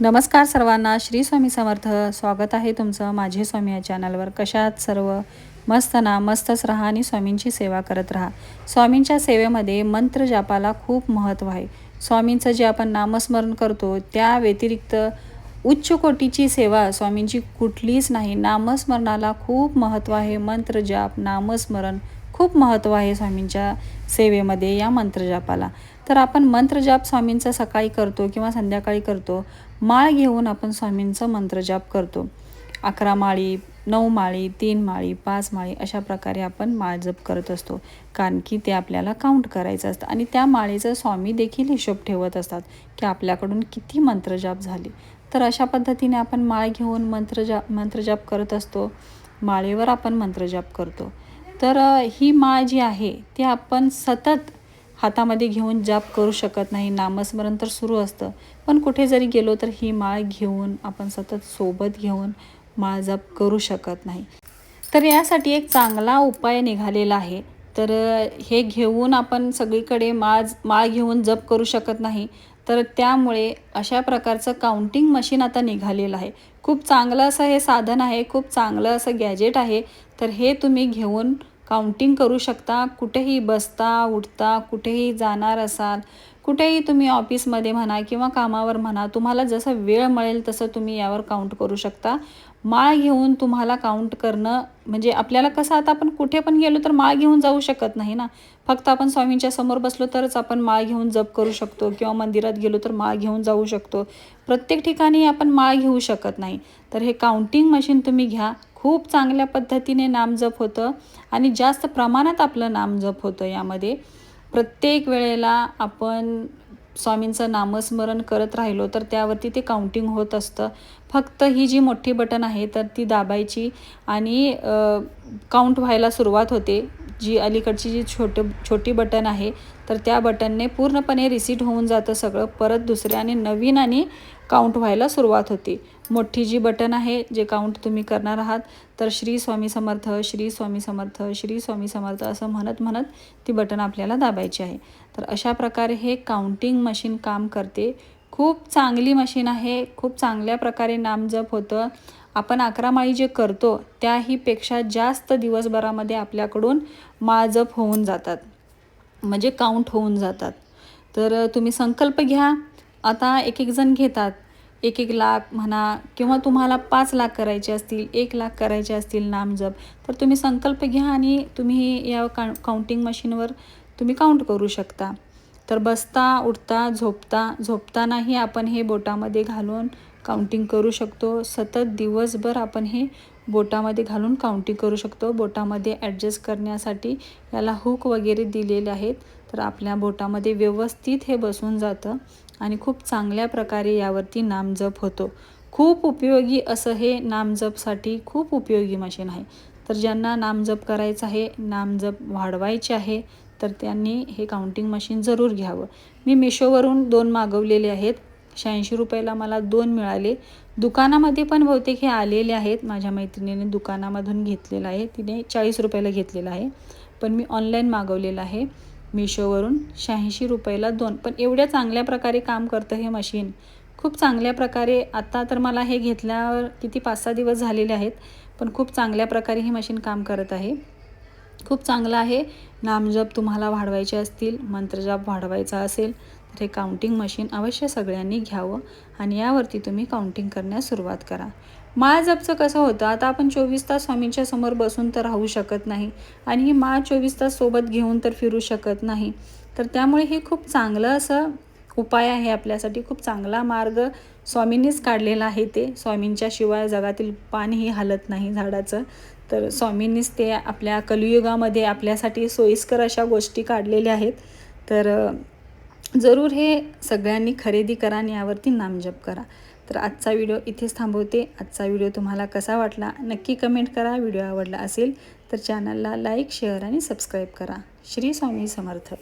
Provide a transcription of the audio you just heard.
नमस्कार सर्वांना श्री स्वामी समर्थ. स्वागत आहे तुमचं माझे स्वामी या चॅनलवर कशात सर्व? मस्त ना? मस्तच राहा आणि स्वामींची सेवा करत राहा. स्वामींच्या सेवेमध्ये मंत्र जापाला खूप महत्त्व आहे. स्वामींचं जे आपण नामस्मरण करतो त्या व्यतिरिक्त उच्च कोटीची सेवा स्वामींची कुठलीच नाही. नामस्मरणाला खूप महत्त्व आहे. मंत्र जाप नामस्मरण खूप महत्त्व आहे स्वामींच्या सेवेमध्ये या मंत्रजापाला. तर आपण मंत्रजाप स्वामींचा सकाळी करतो किंवा संध्याकाळी करतो माळ घेऊन आपण स्वामींचं मंत्रजाप करतो. अकरा माळी नऊ माळी तीन माळी पाच माळी अशा प्रकारे आपण माळ जप करत असतो. कारण की ते आपल्याला काउंट करायचं असतं आणि त्या माळेचं स्वामी देखील हिशोब ठेवत असतात की आपल्याकडून किती मंत्रजाप झाले. तर अशा पद्धतीने आपण माळ घेऊन मंत्रजाप मंत्रजाप करत असतो. माळेवर आपण मंत्रजाप करतो. तर ही माळ जी आहे ती आपण सतत हातामध्ये घेऊन जाप करू शकत नाही. नामस्मरण तर सुरू असतं. पण कुठे जरी गेलो तर ही माळ घेऊन आपण सतत सोबत घेऊन माळ जप करू शकत नाही. तर यासाठी एक चांगला उपाय निघालेला आहे. तर हे घेऊन आपण सगळीकडे माळ माळ घेऊन जप करू शकत नाही. तर त्यामुळे अशा प्रकारचं काउंटिंग मशीन आता निघालेलं आहे. खूप चांगलं असं हे साधन आहे खूप चांगलं असं गॅजेट आहे. तर हे तुम्ही घेऊन काउंटिंग करू शकता. कुठेही बसता उठता कुठेही जाणार असाल कुठेही तुम्ही ऑफिसमध्ये म्हणा किंवा कामावर म्हणा तुम्हाला जसं वेळ मिळेल तसं तुम्ही यावर काउंट करू शकता. माळ घेऊन तुम्हाला काउंट करणं म्हणजे आपल्याला कसं आता आपण कुठे पण गेलो तर माळ घेऊन जाऊ शकत नाही ना. फक्त आपण स्वामींच्या समोर बसलो तरच आपण माळ घेऊन जप करू शकतो किंवा मंदिरात गेलो तर माळ घेऊन जाऊ शकतो. प्रत्येक ठिकाणी आपण माळ घेऊ शकत नाही. तर हे काउंटिंग मशीन तुम्ही घ्या. खूप चांगल्या पद्धतीने नामजप होतं आणि जास्त प्रमाणात आपलं नाम जप होतं यामध्ये. प्रत्येक वेळेला आपण स्वामींचं नामस्मरण करत राहिलो तर त्यावरती ते काउंटिंग होत असतं. फक्त ही जी मोठी बटन आहे तर ती दाबायची आणि काउंट व्हायला सुरुवात होते. जी अलीकडची जी छोटं छोटी बटन आहे तर त्या बटनने पूर्णपणे रिसीट होऊन जातं सगळं. परत दुसऱ्या आणि नवीन आणि काउंट व्हायला सुरुवात होते. मोठी जी बटन आहे जे काउंट तुम्ही करणार आहात तर श्री स्वामी समर्थ श्री स्वामी समर्थ श्री स्वामी समर्थ असं म्हणत म्हणत ती बटन आपल्याला दाबायची आहे. तर अशा प्रकारे हे काउंटिंग मशीन काम करते. खूप चांगली मशीन आहे खूप चांगल्या प्रकारे नामजप होतं. आपण अकरा माळी जे करतो त्याहीपेक्षा जास्त दिवसभरामध्ये आपल्याकडून माळजप होऊन जातात. म्हणजे काउंट होऊन जातात. तर तुम्ही संकल्प घ्या. आता एक एक जण घेतात. एक एक लाख म्हणा किंवा तुम्हाला पाच लाख करायचे असतील एक लाख करायचे असतील नामजप तर तुम्ही संकल्प घ्या आणि तुम्ही या का काउंटिंग मशीनवर तुम्ही काउंट करू शकता. तर बसता उठता झोपता झोपतानाही आपण हे बोटामध्ये घालून काउंटिंग करू शकतो. सतत दिवसभर आपण हे बोटामध्ये घालून काउंटिंग करू शकतो. बोटामध्ये ॲडजस्ट करण्यासाठी याला हुक वगैरे दिलेले आहेत. तर आपल्या बोटामध्ये व्यवस्थित हे बसून जातं आणि खूप चांगल्या प्रकारे यावरती नामजप होतो. खूप उपयोगी असं हे नामजपसाठी खूप उपयोगी मशीन आहे. तर ज्यांना नामजप करायचं आहे नामजप वाढवायचे आहे तर त्यांनी हे काउंटिंग मशीन जरूर घ्यावं. मी मिशोवरून दोन मागवलेले आहेत. शहाऐंशी रुपयाला मला दोन मिळाले. दुकानामध्ये पण बहुतेक हे आलेले आहेत. माझ्या मैत्रिणीने दुकानामधून घेतलेलं आहे. तिने चाळीस रुपयाला घेतलेलं आहे. पण मी ऑनलाईन मागवलेलं आहे. मिशोवरून शहाऐंशी रुपयाला दोन. पण एवढ्या चांगल्या प्रकारे काम करतं हे मशीन खूप चांगल्या प्रकारे आत्ता तर मला हे घेतल्यावर किती पाच सहा दिवस झालेले आहेत. पण खूप चांगल्या प्रकारे हे मशीन काम करत आहे. खूप चांगलं आहे. नामजप तुम्हाला वाढवायचे असतील मंत्रजाप वाढवायचा असेल ते काउंटिंग मशीन अवश्य सगळ्यांनी घ्यावं आणि यावरती तुम्ही काउंटिंग करण्यास सुरुवात करा. माळ जपचं कसं होतं? आता आपण चोवीस तास स्वामींच्या समोर बसून तर राहू शकत नाही आणि ही माळ चोवीस तास सोबत घेऊन तर फिरू शकत नाही. तर त्यामुळे हे खूप चांगलं असं उपाय आहे आपल्यासाठी. खूप चांगला मार्ग स्वामींनीच काढलेला आहे ते. स्वामींच्या शिवाय जगातील पानही हालत नाही झाडाचं. तर स्वामींनीच ते आपल्या कलियुगामध्ये आपल्यासाठी सोयीस्कर अशा गोष्टी काढलेल्या आहेत. तर जरूर हे सगळ्यांनी खरेदी करा आणि यावरती नामजप करा. तर आजचा व्हिडिओ इथेच थांबवते. आजचा व्हिडिओ तुम्हाला कसा वाटला नक्की कमेंट करा. व्हिडिओ आवडला असेल तर चॅनलला लाईक शेअर आणि सबस्क्राईब करा. श्री स्वामी समर्थ.